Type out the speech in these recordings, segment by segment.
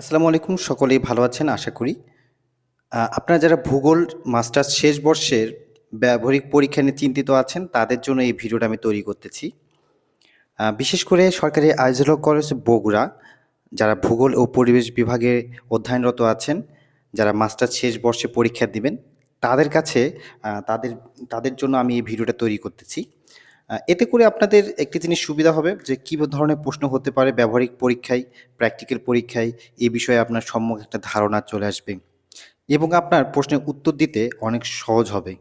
আসসালামু আলাইকুম, সকলেই ভালো আছেন, আশা করি। আপনারা যারা ভূগোল মাস্টার্স শেষ বর্ষের ব্যবহারিক পরীক্ষা নিয়ে চিন্তিত আছেন, তাদের জন্য এই ভিডিওটা আমি তৈরি করতেছি। বিশেষ করে সরকারি আইজল কলেজ বগুড়া, যারা ভূগোল ও পরিবেশ বিভাগে অধ্যয়নরত আছেন, যারা মাস্টার্স শেষ বর্ষে পরীক্ষা দিবেন, তাদের কাছে তাদের তাদের জন্য আমি এই ভিডিওটা তৈরি করতেছি। এতে করে আপনাদের একটি জিনিস সুবিধা হবে যে কী ধরনের প্রশ্ন হতে পারে ব্যবহারিক পরীক্ষায় প্র্যাকটিক্যাল পরীক্ষায়, এ বিষয়ে আপনার সম্মুখে একটা ধারণা চলে আসবে। এবং আপনার প্রশ্নের উত্তর দিতে অনেক সহজ হবে।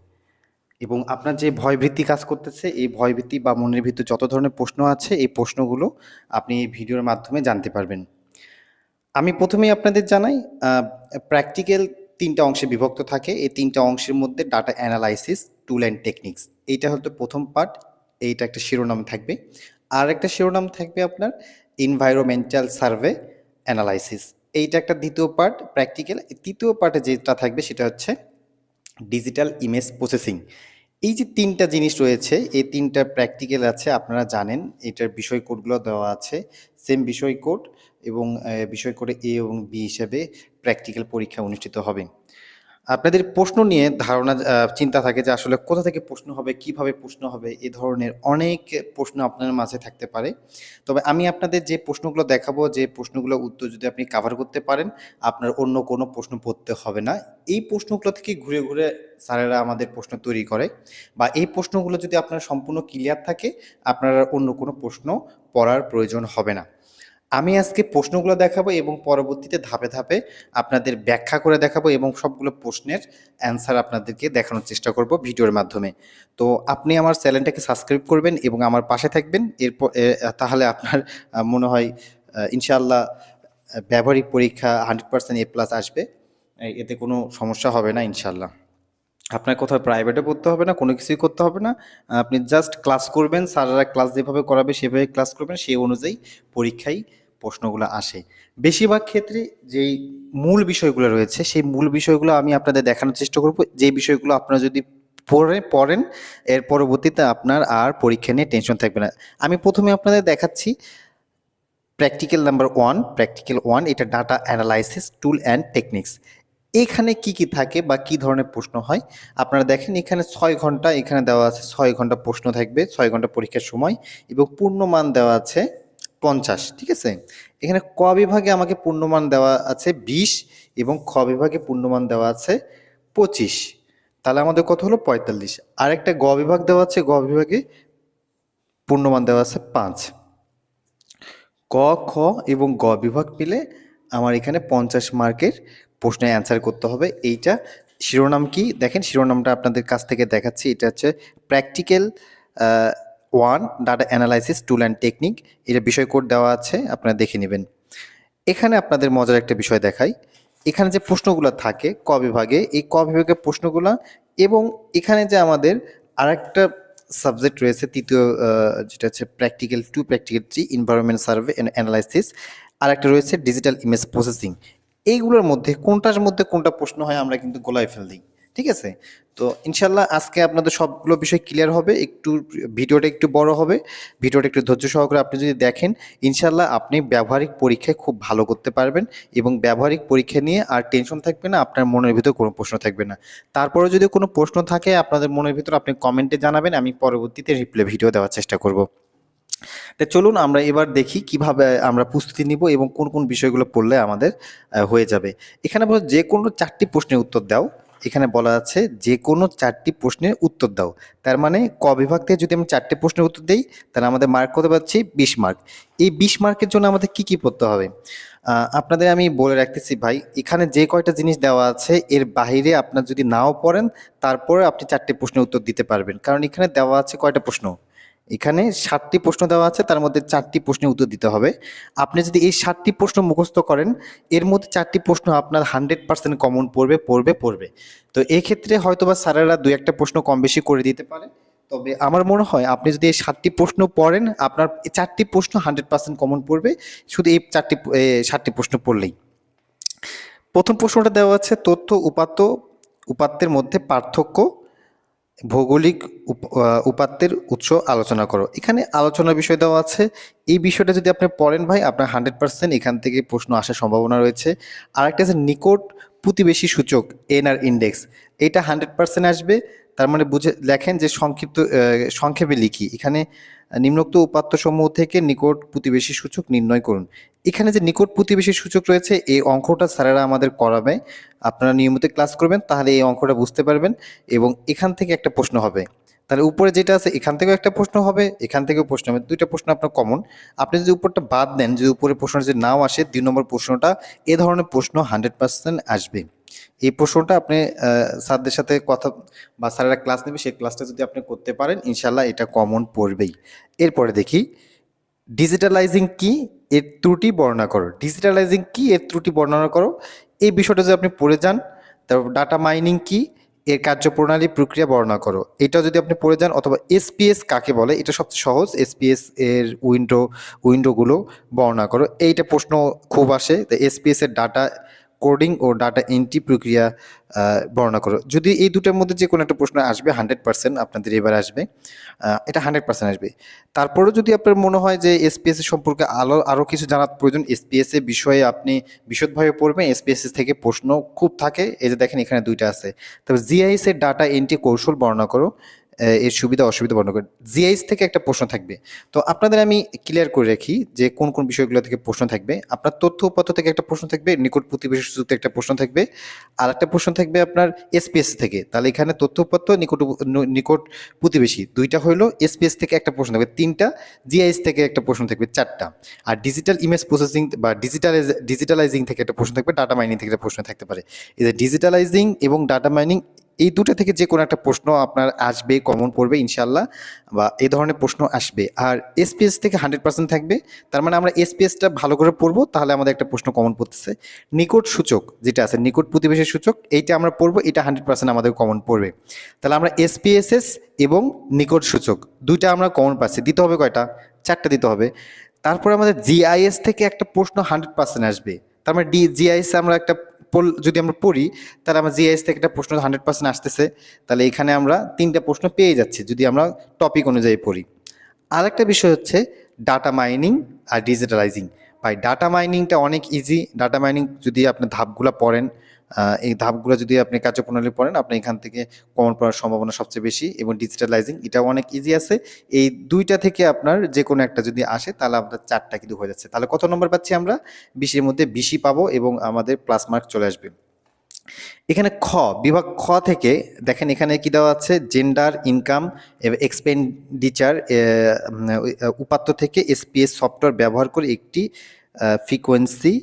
এবং আপনার যে ভয়ভীতি কাজ করতেছে, এই ভয়ভীতি বা মনের ভিতরে যত ধরনের প্রশ্ন আছে, এই প্রশ্নগুলো আপনি এই ভিডিওর মাধ্যমে জানতে পারবেন। আমি প্রথমেই আপনাদের জানাই প্র্যাকটিক্যাল তিনটা অংশে বিভক্ত থাকে। এই তিনটা অংশের মধ্যে data analysis tool and techniques এইটা হয়তো প্রথম পার্ট এইটা একটা শিরোনাম থাকবে। আর একটা শিরোনাম থাকবে আপনার এনভায়রনমেন্টাল সার্ভে অ্যানালাইসিস এইটা একটা দ্বিতীয় পার্ট প্র্যাকটিক্যাল তৃতীয় পার্টে যেটা থাকবে সেটা হচ্ছে ডিজিটাল ইমেজ প্রসেসিং এই যে তিনটা জিনিস রয়েছে, এই তিনটা প্র্যাকটিক্যাল আছে, আপনারা জানেন। এটার বিষয় কোডগুলো দেওয়া আছে। সেম বিষয় কোড এবং বিষয় কোডে এ এবং বি হিসেবে প্র্যাকটিক্যাল পরীক্ষা অনুষ্ঠিত হবে। আপনাদের প্রশ্ন নিয়ে ধারণা চিন্তা থাকে যে আসলে কোথা থেকে প্রশ্ন হবে, কীভাবে প্রশ্ন হবে, এ ধরনের অনেক প্রশ্ন আপনার মাঝে থাকতে পারে। তবে আমি আপনাদের যে প্রশ্নগুলো দেখাবো, যে প্রশ্নগুলো উত্তর যদি আপনি কাভার করতে পারেন, আপনার অন্য কোনো প্রশ্ন পড়তে হবে না। এই প্রশ্নগুলো থেকে ঘুরে ঘুরে স্যারেরা আমাদের প্রশ্ন তৈরি করে বা এই প্রশ্নগুলো যদি আপনার সম্পূর্ণ ক্লিয়ার থাকে, আপনার অন্য কোনো প্রশ্ন পড়ার প্রয়োজন হবে না। আমি আজকে প্রশ্নগুলো দেখাবো এবং পরবর্তীতে ধাপে ধাপে আপনাদের ব্যাখ্যা করে দেখাবো এবং সবগুলো প্রশ্নের অ্যান্সার আপনাদেরকে দেখানোর চেষ্টা করব ভিডিওর মাধ্যমে। তো আপনি আমার চ্যানেলটাকে সাবস্ক্রাইব করবেন এবং আমার পাশে থাকবেন। এরপর তাহলে আপনার মনে হয় ইনশাআল্লাহ ব্যবহারিক পরীক্ষা হান্ড্রেড পার্সেন্ট এ প্লাস আসবে। এতে কোনো সমস্যা হবে না ইনশাআল্লাহ। আপনার কোথাও প্রাইভেটে পড়তে হবে না, কোনো কিছুই করতে হবে না। আপনি জাস্ট ক্লাস করবেন স্যাররা ক্লাস যেভাবে করাবে, সেভাবে ক্লাস করবেন, সেই অনুযায়ী পরীক্ষায় প্রশ্নগুলো আসে। বেশিরভাগ ক্ষেত্রে যেই মূল বিষয়গুলো রয়েছে, সেই মূল বিষয়গুলো আমি আপনাদের দেখানোর চেষ্টা করব। যে বিষয়গুলো আপনারা যদি পড়ে, পড়েন, এর পরবর্তীতে আপনার আর পরীক্ষা নিয়ে টেনশন থাকবে না। আমি প্রথমে আপনাদের দেখাচ্ছি practical number one practical one এটা data analysis tool and techniques এখানে কি কি থাকে বা কি ধরনের প্রশ্ন হয়? আপনারা দেখেন এখানে ছয় ঘণ্টা, এখানে দেওয়া আছে ছয় ঘণ্টা প্রশ্ন থাকবে, ছয় ঘণ্টা পরীক্ষার সময় এবং পূর্ণমান দেওয়া আছে পঞ্চাশ, ঠিক আছে? এখানে ক বিভাগে আমাকে পূর্ণমান দেওয়া আছে বিশ এবং খ বিভাগে পূর্ণমান দেওয়া আছে পঁচিশ। তাহলে আমাদের কত হলো? পঁয়তাল্লিশ। আর একটা গ বিভাগ দেওয়া আছে, গ বিভাগে পূর্ণমান দেওয়া আছে পাঁচ। ক, খ এবং গ বিভাগ মিলে আমার এখানে পঞ্চাশ মার্কের প্রশ্নের অ্যান্সার করতে হবে। এইটা শিরোনাম কি? দেখেন শিরোনামটা আপনাদের কাছ থেকে দেখাচ্ছি। এটা হচ্ছে practical one data analysis tool and technique এটা বিষয় কোড দেওয়া আছে, আপনারা দেখে নেবেন। এখানে আপনাদের মজার একটা বিষয় দেখাই। এখানে যে প্রশ্নগুলো থাকে ক বিভাগে, এই ক বিভাগের প্রশ্নগুলো এবং এখানে যে আমাদের আরেকটা সাবজেক্ট রয়েছে, তৃতীয় যেটা হচ্ছে practical two practical three environment survey and analysis আর একটা রয়েছে ডিজিটাল ইমেজ প্রসেসিং এইগুলোর মধ্যে কোনটার মধ্যে কোনটা প্রশ্ন হয় আমরা কিন্তু গোলায় ফেল দিই, ঠিক আছে? তো ইনশাল্লাহ আজকে আপনাদের সবগুলো বিষয় ক্লিয়ার হবে, একটু ভিডিওটা একটু বড় হবে, ভিডিওটা একটু ধৈর্য সহকারে আপনি যদি দেখেন ইনশাল্লাহ আপনি ব্যবহারিক পরীক্ষায় খুব ভালো করতে পারবেন এবং ব্যবহারিক পরীক্ষা নিয়ে আর টেনশন থাকবে না, আপনার মনের ভিতর কোনো প্রশ্ন থাকবে না। তারপরে যদি কোনো প্রশ্ন থাকে, আপনাদের মনের ভিতর আপনি কমেন্টে জানাবেন, আমি পরবর্তীতে রিপ্লাই ভিডিও দেওয়ার চেষ্টা করব। তা চলুন আমরা এবার দেখি কীভাবে আমরা প্রস্তুতি নিব এবং কোন কোন বিষয়গুলো পড়লে আমাদের হয়ে যাবে। এখানে যে কোনো চারটি প্রশ্নের উত্তর দাও। এখানে বলা আছে যে কোনো চারটি প্রশ্নের উত্তর দাও। তার মানে ক বিভাগ থেকে যদি আমি চারটি প্রশ্নের উত্তর দিই, তাহলে আমাদের মার্ক কত পাচ্ছি? বিশ মার্ক এই বিশ মার্কের জন্য আমাদের কি কি পড়তে হবে? আপনাদের আমি বলে রাখতেছি ভাই, এখানে যে কয়টা জিনিস দেওয়া আছে, এর বাইরে আপনার যদি নাও পড়েন, তারপরে আপনি চারটি প্রশ্নের উত্তর দিতে পারবেন। কারণ এখানে দেওয়া আছে কয়টা প্রশ্ন? এখানে ষাটটি প্রশ্ন দেওয়া আছে, তার মধ্যে চারটি প্রশ্নের উত্তর দিতে হবে। আপনি যদি এই ষাটটি প্রশ্ন মুখস্থ করেন, এর মধ্যে চারটি প্রশ্ন আপনার হান্ড্রেড পার্সেন্ট কমন পড়বে পড়বে পড়বে। তো এই ক্ষেত্রে হয়তো বা স্যারেরা দু একটা প্রশ্ন কম বেশি করে দিতে পারে। তবে আমার মনে হয় আপনি যদি এই সাতটি প্রশ্ন পড়েন, আপনার চারটি প্রশ্ন হান্ড্রেড পার্সেন্ট কমন পড়বে, শুধু এই চারটি সাতটি প্রশ্ন পড়লেই। প্রথম প্রশ্নটা দেওয়া আছে, তথ্য, উপাত্ত, উপাত্তের মধ্যে পার্থক্য। ভৌগোলিক উপ- উপাত্তের উৎস আলোচনা করো। এখানে আলোচনার বিষয় দেওয়া আছে। এই বিষয়টা যদি আপনি পড়েন ভাই, আপনার হান্ড্রেড পার্সেন্ট এখান থেকে প্রশ্ন আসার সম্ভাবনা রয়েছে। আরেকটা আছে নিকট প্রতিবেশী সূচক, এনআর ইন্ডেক্স এটা হান্ড্রেড পার্সেন্ট আসবে। তার মানে বুঝে, লেখেন যে সংক্ষিপ্ত সংক্ষেপে লিখি। এখানে নিম্নোক্ত উপাত্তসমূহ থেকে নিকট প্রতিবেশী সূচক নির্ণয় করুন। এখানে যে নিকট প্রতিবেশী সূচক রয়েছে, এই অঙ্কটা স্যারেরা আমাদের করাবে। আপনারা নিয়মিত ক্লাস করবেন, তাহলে এই অঙ্কটা বুঝতে পারবেন এবং এখান থেকে একটা প্রশ্ন হবে। তাহলে উপরে যেটা আছে, এখান থেকেও একটা প্রশ্ন হবে, এখান থেকেও প্রশ্ন হবে। দুইটা প্রশ্ন আপনার কমন আপনি যদি উপরটা বাদ দেন, যদি উপরে প্রশ্ন যদি নাও আসে, দুই নম্বর প্রশ্নটা এ ধরনের প্রশ্ন হান্ড্রেড পার্সেন্ট আসবে। এই প্রশ্নটা আপনি স্যারদের সাথে কথা বা স্যারেরা ক্লাস নেবে, সেই ক্লাসটা যদি আপনি করতে পারেন ইনশাল্লাহ এটা কমন পড়বেই। এরপরে দেখি ডিজিটালাইজিং কি, এর ত্রুটি বর্ণনা করো। ডিজিটালাইজিং কি, এর ত্রুটি বর্ণনা করো? এই বিষয়টা যদি আপনি পড়ে যান, তারপর ডাটা মাইনিং কি, এর কার্যপ্রণালী প্রক্রিয়া বর্ণনা করো। এটা যদি আপনি পড়ে যান, অথবা এসপিএস কাকে বলে, এটা সবচেয়ে সহজ এসপিএস এর উইন্ডো উইন্ডোগুলো বর্ণনা করো। এইটা প্রশ্ন খুব আসে এসপিএস এর ডাটা কোডিং ও ডাটা এন্ট্রি প্রক্রিয়া বর্ণনা করো। যদি এই দুটোর মধ্যে যে কোনো একটা প্রশ্ন আসবে হান্ড্রেড পার্সেন্ট আপনাদের এবার আসবে এটা হান্ড্রেড পার্সেন্ট আসবে। তারপরেও যদি আপনার মনে হয় যে এসপিএস সম্পর্কে আলো আরও কিছু জানার প্রয়োজন এসপিএস এর বিষয়ে আপনি বিশদভাবে পড়বেন এসপিএস থেকে প্রশ্ন খুব থাকে। এই যে দেখেন এখানে দুইটা আছে। তবে জিআইএস এর ডাটা এন্ট্রি কৌশল বর্ণনা করো। এর সুবিধা অসুবিধা বর্ণনা করো। জিআইএস থেকে একটা প্রশ্ন থাকবে। তো আপনাদের আমি ক্লিয়ার করে রাখি যে কোন কোন বিষয়গুলো থেকে প্রশ্ন থাকবে। আপনার তথ্য উপাত্ত থেকে একটা প্রশ্ন থাকবে, নিকট প্রতিবেশী থেকে একটা প্রশ্ন থাকবে। আর একটা প্রশ্ন থাকবে আপনার এসপিএস থেকে। তাহলে এখানে তথ্য উপাত্ত, নিকট নিকট প্রতিবেশী দুইটা হইল এসপিএস থেকে একটা প্রশ্ন থাকবে। তিনটা, জিআইএস থেকে একটা প্রশ্ন থাকবে চারটা। আর ডিজিটাল ইমেজ প্রসেসিং বা ডিজিটালাইজ ডিজিটালাইজিং থেকে একটা প্রশ্ন থাকবে ডাটা মাইনিং থেকে একটা প্রশ্ন থাকতে পারে। এই যে ডিজিটালাইজিং এবং ডাটা মাইনিং এই দুটো থেকে যে কোনো একটা প্রশ্ন আপনার আসবে কমন পড়বে ইনশাল্লাহ বা এই ধরনের প্রশ্ন আসবে। আর এসপিএস থেকে হান্ড্রেড পার্সেন্ট থাকবে। তার মানে আমরা এসপিএসটা ভালো করে পড়ব, তাহলে আমাদের একটা প্রশ্ন কমন পড়তেছে। নিকট সূচক যেটা আছে, নিকট প্রতিবেশী সূচক, এইটা আমরা পড়ব, এটা হান্ড্রেড পার্সেন্ট আমাদের কমন পড়বে। তাহলে আমরা এসপিএসএস এবং নিকট সূচক, দুইটা আমরা কমন পাচ্ছি। দিতে হবে কয়টা? চারটা দিতে হবে। তারপরে আমাদের জিআইএস থেকে একটা প্রশ্ন হান্ড্রেড পার্সেন্ট আসবে। তার মানে ডি জিআইএস আমরা একটা যদি আমরা পড়ি, তাহলে আমরা জিআইএস থেকে একটা প্রশ্ন হান্ড্রেড পার্সেন্ট আসতেছে। তাহলে এখানে আমরা তিনটা প্রশ্ন পেয়ে যাচ্ছি, যদি আমরা টপিক অনুযায়ী পড়ি। আর একটা বিষয় হচ্ছে ডাটা মাইনিং আর ডিজিটালাইজিং ভাই ডাটা মাইনিংটা অনেক ইজি ডাটা মাইনিং যদি আপনি ধাপগুলো পড়েন এই ধাপগুলো যদি আপনি কার্যপ্রণালী পড়েন, আপনি এখান থেকে কমন পড়ার সম্ভাবনা সবচেয়ে বেশি এবং ডিজিটালাইজিং এটাও অনেক ইজি আছে। এই দুইটা থেকে আপনার যে কোনো একটা যদি আসে, তাহলে আপনার চারটা কিন্তু হয়ে যাচ্ছে। তাহলে কত নম্বর পাচ্ছি আমরা? বিশের মধ্যে বেশি পাবো এবং আমাদের প্লাস মার্ক চলে আসবে। এখানে খ, বিভাগ খ থেকে দেখেন এখানে কি দেওয়া আছে? জেন্ডার ইনকাম এক্সপেন্ডিচার উপাত্ত থেকে এসপিএস সফটওয়্যার ব্যবহার করে একটি ফ্রিকোয়েন্সি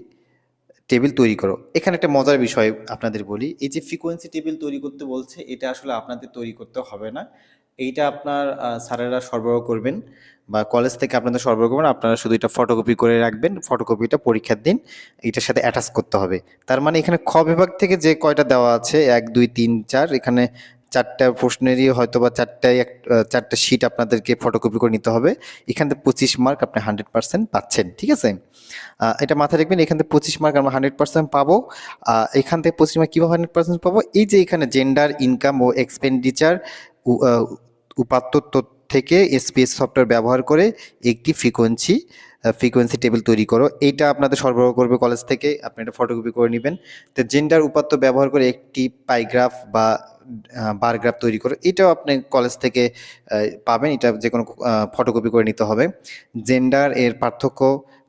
টেবিল তৈরি করো। এখানে একটা মজার বিষয় আপনাদের বলি। এই যে ফ্রিকোয়েন্সি টেবিল তৈরি করতে বলছে, এটা আসলে আপনাদের তৈরি করতে হবে না। এইটা আপনার স্যারেরা সরবরাহ করবেন বা কলেজ থেকে আপনাদের সরবরাহ করবেন। আপনারা শুধু এটা ফটোকপি করে রাখবেন। ফটোকপিটা পরীক্ষার দিন এটার সাথে অ্যাটাচ করতে হবে। তার মানে এখানে খ বিভাগ থেকে যে কয়টা দেওয়া আছে, এক, দুই, তিন, চার, এখানে চারটা প্রশ্নেরই হয়তো বা চারটায় এক চারটা শিট আপনাদেরকে ফটোকপি করে নিতে হবে। এখান থেকে পঁচিশ মার্ক আপনি হান্ড্রেড পার্সেন্ট পাচ্ছেন, ঠিক আছে? এটা মাথায় রাখবেন, এখান থেকে পঁচিশ মার্ক আমরা হান্ড্রেড পার্সেন্ট পাবো। এখান থেকে পঁচিশ মার্ক কীভাবে হান্ড্রেড পার্সেন্ট পাবো? এই যে এখানে জেন্ডার ইনকাম ও এক্সপেন্ডিচার উপাত্ত থেকে এসপিএস সফটওয়্যার ব্যবহার করে একটি ফ্রিকোয়েন্সি ফ্রিকোয়েন্সি টেবিল তৈরি করো। এইটা আপনাদের সরবরাহ করবে কলেজ থেকে, আপনি এটা ফটোকপি করে নেবেন। তো জেন্ডার উপাত্ত ব্যবহার করে একটি পাইগ্রাফ বা বারগ্রাফ তৈরি করো। এটাও আপনি কলেজ থেকে পাবেন। এটা যে কোনো ফটোকপি করে নিতে হবে। জেন্ডার এর পার্থক্য,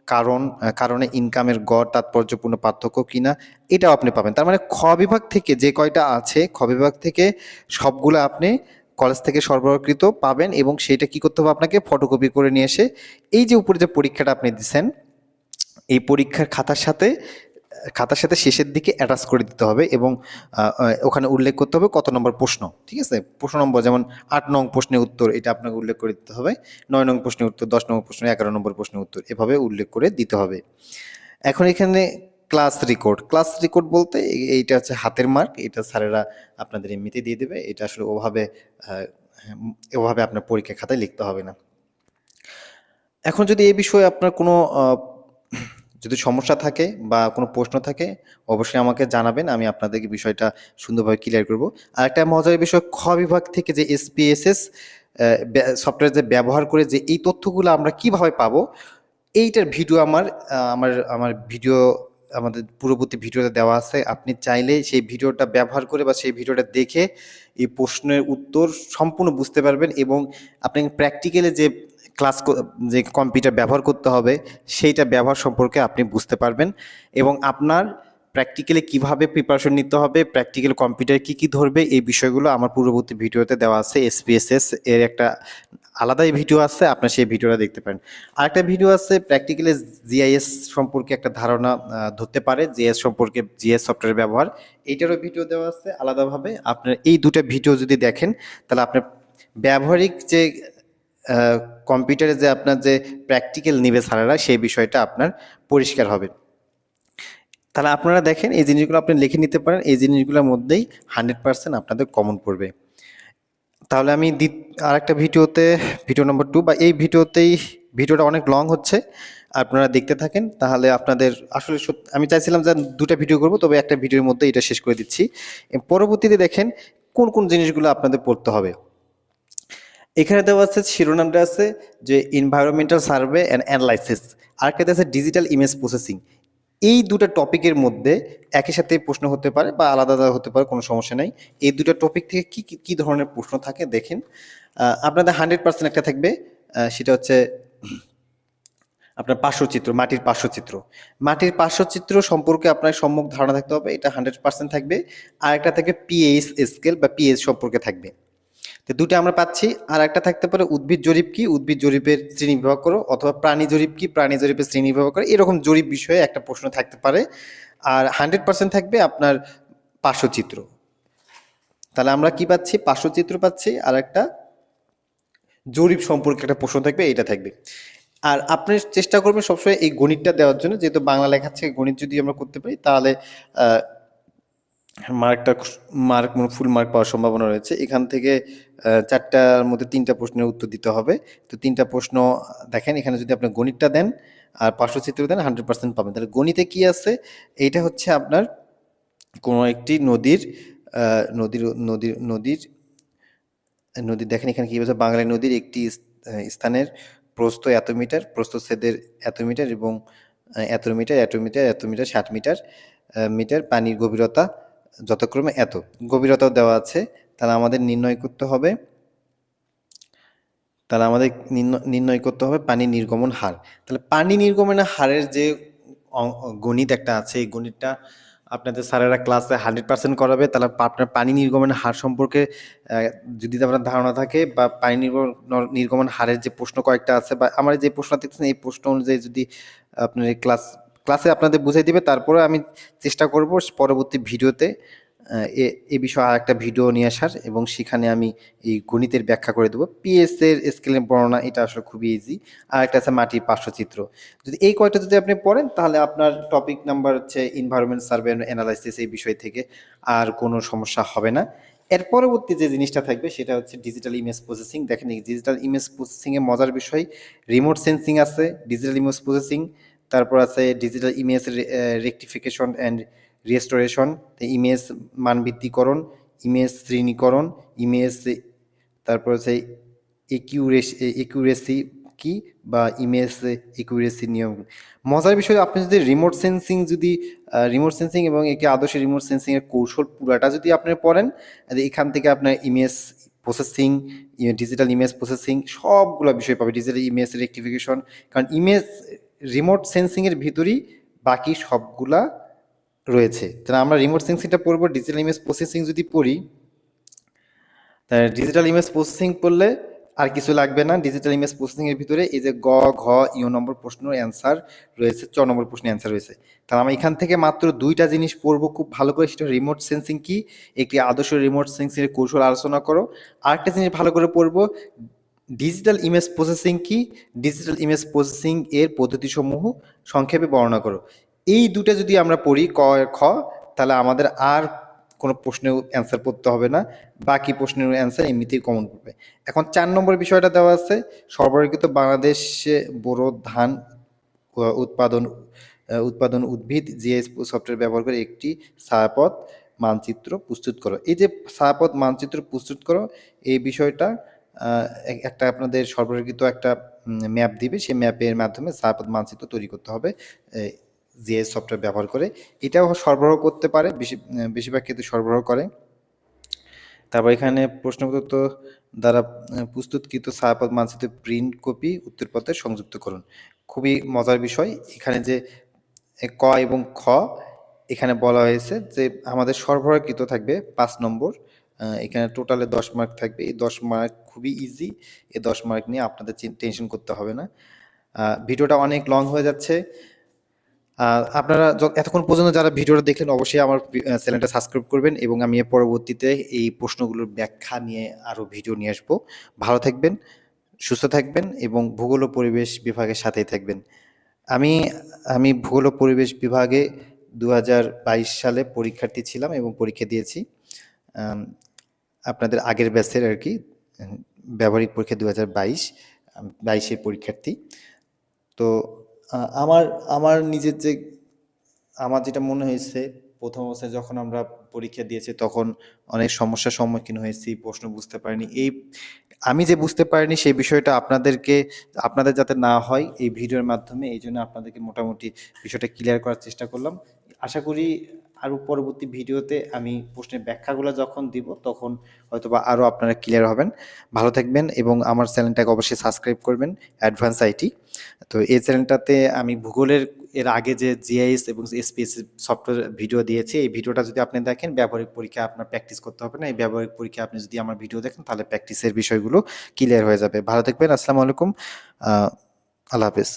কারণ কারণে ইনকামের গড় তাৎপর্যপূর্ণ পার্থক্য কিনা, এটাও আপনি পাবেন। তার মানে খ বিভাগ থেকে যে কয়টা আছে, খ বিভাগ থেকে সবগুলো আপনি কলেজ থেকে সরবরাহকৃত পাবেন এবং সেইটা কি করতে হবে আপনাকে ফটোকপি করে নিয়ে এসে এই যে উপরে যে পরীক্ষাটা আপনি দিচ্ছেন এই পরীক্ষার খাতার সাথে খাতার সাথে শেষের দিকে অ্যাটাচ করে দিতে হবে এবং ওখানে উল্লেখ করতে হবে কত নম্বর প্রশ্ন, ঠিক আছে? প্রশ্ন নম্বর যেমন আট নং প্রশ্নের উত্তর, এটা আপনাকে উল্লেখ করে দিতে হবে। নয় নং প্রশ্নের উত্তর, দশ নম্বর প্রশ্ন এগারো নম্বর প্রশ্নের উত্তর, এভাবে উল্লেখ করে দিতে হবে। এখন এখানে ক্লাস রেকর্ড ক্লাস রেকর্ড বলতে এ- এইটা হচ্ছে হাতের মার্ক এটা স্যারেরা আপনাদের এমনিতে দিয়ে দেবে। এটা আসলে ওভাবে ওভাবে আপনার পরীক্ষা খাতায় লিখতে হবে না। এখন যদি এই বিষয়ে আপনার কোনো যদি সমস্যা থাকে বা কোনো প্রশ্ন থাকে, অবশ্যই আমাকে জানাবেন, আমি আপনাদেরকে বিষয়টা সুন্দরভাবে ক্লিয়ার করব। আর একটা মজার বিষয়, খ বিভাগ থেকে যে এসপিএসএস সফটওয়্যার যে ব্যবহার করে যে এই তথ্যগুলো আমরা কীভাবে পাবো, এইটার ভিডিও আমার আমার আমার ভিডিও আমাদের পূর্ববর্তী ভিডিওতে দেওয়া আছে। আপনি চাইলে সেই ভিডিওটা ব্যবহার করে বা সেই ভিডিওটা দেখে এই প্রশ্নের উত্তর সম্পূর্ণ বুঝতে পারবেন এবং আপনি প্র্যাকটিক্যালে যে ক্লাস যে কম্পিউটার ব্যবহার করতে হবে, সেইটা ব্যবহার সম্পর্কে আপনি বুঝতে পারবেন এবং আপনার প্র্যাকটিক্যালি কীভাবে প্রিপারেশন নিতে হবে প্র্যাকটিক্যাল কম্পিউটার কি কি ধরবে, এই বিষয়গুলো আমার পূর্ববর্তী ভিডিওতে দেওয়া আছে। এসপিএসএস এর একটা আলাদাই ভিডিও আছে, আপনার সেই ভিডিওটা দেখতে পারেন। আরেকটা ভিডিও আছে প্র্যাকটিক্যালি জিআইএস সম্পর্কে একটা ধারণা ধরতে পারে জিএস সম্পর্কে জিএস সফটওয়্যার ব্যবহার। এইটারও ভিডিও দেওয়া আছে আলাদাভাবে। আপনার এই দুটো ভিডিও যদি দেখেন, তাহলে আপনার ব্যবহারিক যে কম্পিউটারে যে আপনার যে প্র্যাকটিক্যাল নিবে স্যারেরা সেই বিষয়টা আপনার পরিষ্কার হবে। তাহলে আপনারা দেখেন, এই জিনিসগুলো আপনি লিখে নিতে পারেন, এই জিনিসগুলোর মধ্যেই হান্ড্রেড পার্সেন্ট আপনাদের কমন পড়বে। তাহলে আমি আর একটা ভিডিওতে, ভিডিও নম্বর টু বা এই ভিডিওতেই, ভিডিওটা অনেক লং হচ্ছে, আপনারা দেখতে থাকেন, তাহলে আপনাদের আসলে আমি চাইছিলাম যে দুটা ভিডিও করব, তবে একটা ভিডিওর মধ্যে এটা শেষ করে দিচ্ছি। পরবর্তীতে দেখেন কোন কোন জিনিসগুলো আপনাদের পড়তে হবে। এখানে দেওয়া আছে শিরোনামটা আছে যে এনভায়রনমেন্টাল সার্ভে অ্যান্ড অ্যানালাইসিস আরেকটা আছে ডিজিটাল ইমেজ প্রসেসিং এই দুটো টপিকের মধ্যে একই সাথে প্রশ্ন হতে পারে বা আলাদা আলাদা হতে পারে, কোনো সমস্যা নাই। এই দুটো টপিক থেকে কি, কি- ধরনের প্রশ্ন থাকে দেখেন। আপনাদের হান্ড্রেড পার্সেন্ট একটা থাকবে সেটা হচ্ছে আপনার পার্শ্বচিত্র, মাটির পার্শ্বচিত্র। মাটির পার্শ্বচিত্র সম্পর্কে আপনার সম্মুখ ধারণা থাকতে হবে, এটা হান্ড্রেড পার্সেন্ট থাকবে। আর একটা থাকবে পিএইচ স্কেল বা পিএইচ সম্পর্কে থাকবে। তো দুটো আমরা পাচ্ছি, আর একটা থাকতে পারে উদ্ভিদ জরিপ কি? উদ্ভিদ জরিপের শ্রেণি বিভাগ করো, অথবা প্রাণী জরিপ কি? প্রাণী জরিপের শ্রেণি বিভাগ করো, এরকম জরিপ বিষয়ে একটা প্রশ্ন থাকতে পারে। আর হান্ড্রেড পার্সেন্ট থাকবে আপনার পার্শ্বচিত্র। তাহলে আমরা কি পাচ্ছি? পার্শ্বচিত্র পাচ্ছি, আর একটা জরিপ সম্পর্কে একটা প্রশ্ন থাকবে এটা থাকবে। আর আপনি চেষ্টা করবেন সবসময় এই গণিতটা দেওয়ার জন্য, যেহেতু বাংলা লেখার থেকে গণিত যদি আমরা করতে পারি, তাহলে মার্কটা মার্ক ফুল মার্ক পাওয়ার সম্ভাবনা রয়েছে। এখান থেকে চারটার মধ্যে তিনটা প্রশ্নের উত্তর দিতে হবে। তো তিনটা প্রশ্ন, দেখেন, এখানে যদি আপনি গণিতটা দেন আর পার্শ্বচিত্র দেন হান্ড্রেড পার্সেন্ট পাবেন। তাহলে গণিতে কি আছে? এইটা হচ্ছে আপনার কোনো একটি নদীর নদীর নদীর নদীর নদী দেখেন এখানে কি বলছে? বাংলায় নদীর একটি স্থানের প্রস্থ এত মিটার প্রস্থচ্ছেদের এত মিটার এবং এত মিটার এত মিটার এত মিটার, ষাট মিটার মিটার পানির গভীরতা যথাক্রমে এত। গভীরতাও দেওয়া আছে। তাহলে আমাদের নির্ণয় করতে হবে। তাহলে আমাদের নির্ণ- নির্ণয় করতে হবে পানি নির্গমন হার। তাহলে পানি নির্গমনের হারের যে গণিত একটা আছে, এই গণিতটা আপনাদের স্যারেরা ক্লাসে হান্ড্রেড পার্সেন্ট করাবে। তাহলে আপনার পানি নির্গমনের হার সম্পর্কে যদি আপনার ধারণা থাকে বা পানি নির্গমন নির্গমন হারের যে প্রশ্ন কয়েকটা আছে বা আমার যে প্রশ্ন দেখতেছেন এই প্রশ্ন অনুযায়ী যদি আপনার এই ক্লাস ক্লাসে আপনাদের বুঝাই দিবে, তারপরে আমি চেষ্টা করব পরবর্তী ভিডিওতে এ বিষয়ে আর একটা ভিডিও নিয়ে আসার এবং সেখানে আমি এই গণিতের ব্যাখ্যা করে দেবো। পিএস এর স্কেলের বর্ণনা, এটা আসলে খুবই ইজি আর একটা আছে মাটির পার্শ্বচিত্র যদি এই কয়টা যদি আপনি পড়েন, তাহলে আপনার টপিক নাম্বার হচ্ছে এনভায়রনমেন্ট সার্ভে অ্যানালাইসিস এই বিষয় থেকে আর কোনো সমস্যা হবে না। এর পরবর্তী যে জিনিসটা থাকবে, সেটা হচ্ছে ডিজিটাল ইমেজ প্রসেসিং দেখেন ডিজিটাল ইমেজ প্রসেসিংয়ে মজার বিষয় রিমোট সেন্সিং আছে ডিজিটাল ইমেজ প্রসেসিং তারপর আছে digital image rectification and restoration image মানভিত্তিকরণ image শ্রেণীকরণ ইমেজ তারপর হচ্ছে একিউরেসি একিউরেসি কি বা ইমেজ একিউরেসি নিয়ম। মজার বিষয়, আপনি যদি রিমোট সেন্সিং যদি রিমোট সেন্সিং এবং একে আদর্শ রিমোট সেন্সিংয়ের কৌশল পুরাটা যদি আপনি পড়েন এখান থেকে আপনার image processing digital image processing সবগুলো বিষয় পাবে। ডিজিটাল ইমেজ রেকটিফিকেশন কারণ ইমেজ রিমোট সেন্সিংয়ের ভিতরেই বাকি সবগুলা রয়েছে। তাহলে আমরা রিমোট সেন্সিংটা পড়ব ডিজিটাল ইমেজ প্রসেসিং যদি পড়ি, তাহলে ডিজিটাল ইমেজ প্রসেসিং পড়লে আর কিছু লাগবে না। ডিজিটাল ইমেজ প্রসেসিং এর ভিতরে এই যে গ, ঘ, ইউ নম্বর প্রশ্নের অ্যান্সার রয়েছে, চ নম্বর প্রশ্নের অ্যান্সার রয়েছে। তাহলে আমরা এখান থেকে মাত্র দুইটা জিনিস পড়ব খুব ভালো করে, সেটা রিমোট সেন্সিং কি, একটি আদর্শ রিমোট সেন্সিংয়ের কৌশল আলোচনা করো। আরেকটা জিনিস ভালো করে পড়ব ডিজিটাল ইমেজ প্রসেসিং কি? ডিজিটাল ইমেজ প্রসেসিং এর পদ্ধতিসমূহ সংক্ষেপে বর্ণনা করো। এই দুটো যদি আমরা পড়ি ক, খ, তাহলে আমাদের আর কোনো প্রশ্নের অ্যান্সার করতে হবে না। বাকি প্রশ্নের অ্যান্সার এমনিতেই কমন পড়বে এখন চার নম্বর বিষয়টা দেওয়া আছে, সর্বরিকৃত বাংলাদেশে বোরো ধান উৎপাদন উৎপাদন উদ্ভিদ জিআইএস সফটওয়্যার ব্যবহার করে একটি ছায়াপথ মানচিত্র প্রস্তুত করো। এই যে ছায়াপথ মানচিত্র প্রস্তুত করো, এই বিষয়টা একটা আপনাদের সরবরাহকৃত একটা ম্যাপ দিবে। সেই ম্যাপের মাধ্যমে ছায়াপথ মানচিত্র তৈরি করতে হবে জিআইএস সফটওয়্যার ব্যবহার করে। এটাও সরবরাহ করতে পারে, বেশি বেশিরভাগ ক্ষেত্রে সরবরাহ করে। তারপর এখানে প্রশ্নপত্র দ্বারা প্রস্তুতকৃত ছায়াপথ মানচিত্রের প্রিন্ট কপি উত্তরপত্রে সংযুক্ত করুন। খুবই মজার বিষয়। এখানে যে ক এবং খ, এখানে বলা হয়েছে যে, আমাদের সরবরাহকৃত থাকবে পাঁচ নম্বর। এখানে টোটালে দশ মার্ক থাকবে। এই দশ মার্ক খুবই ইজি এই দশ মার্ক নিয়ে আপনাদের টেনশন করতে হবে না। ভিডিওটা অনেক লং হয়ে যাচ্ছে। আপনারা এতক্ষণ পর্যন্ত যারা ভিডিওটা দেখলেন, অবশ্যই আমার চ্যানেলটা সাবস্ক্রাইব করবেন এবং আমি পরবর্তীতে এই প্রশ্নগুলোর ব্যাখ্যা নিয়ে আরও ভিডিও নিয়ে আসব। ভালো থাকবেন, সুস্থ থাকবেন এবং ভূগোল ও পরিবেশ বিভাগের সাথেই থাকবেন। আমি আমি ভূগোল ও পরিবেশ বিভাগে দু হাজার বাইশ সালে পরীক্ষার্থী ছিলাম এবং পরীক্ষা দিয়েছি। আপনাদের আগের ব্যাচের আর কি, ব্যবহারিক পরীক্ষা দু হাজার বাইশ বাইশের পরীক্ষার্থী। তো আমার আমার নিজের যে, আমার যেটা মনে হয়েছে, প্রথম অবস্থায় যখন আমরা পরীক্ষা দিয়েছি, তখন অনেক সমস্যার সম্মুখীন হয়েছি, প্রশ্ন বুঝতে পারিনি। এই, আমি যে বুঝতে পারিনি সেই বিষয়টা আপনাদেরকে, আপনাদের যাতে না হয় এই ভিডিওর মাধ্যমে, এই জন্য আপনাদেরকে মোটামুটি বিষয়টা ক্লিয়ার করার চেষ্টা করলাম। আশা করি আরও পরবর্তী ভিডিওতে আমি প্রশ্নের ব্যাখ্যাগুলো যখন দিব, তখন হয়তোবা আরও আপনারা ক্লিয়ার হবেন। ভালো থাকবেন এবং আমার চ্যানেলটাকে অবশ্যই সাবস্ক্রাইব করবেন অ্যাডভান্স আইটি তো এই চ্যানেলটাতে আমি ভূগোলের, এর আগে যে জিআইএস এবং এসপিএস সফটওয়্যার ভিডিও দিয়েছি, এই ভিডিওটা যদি আপনি দেখেন, ব্যবহারিক পরীক্ষা আপনার প্র্যাকটিস করতে হবে না। এই ব্যবহারিক পরীক্ষা আপনি যদি আমার ভিডিও দেখেন, তাহলে প্র্যাকটিসের বিষয়গুলো ক্লিয়ার হয়ে যাবে। ভালো থাকবেন, আসসালামু আলাইকুম আল্লাহ হাফেজ।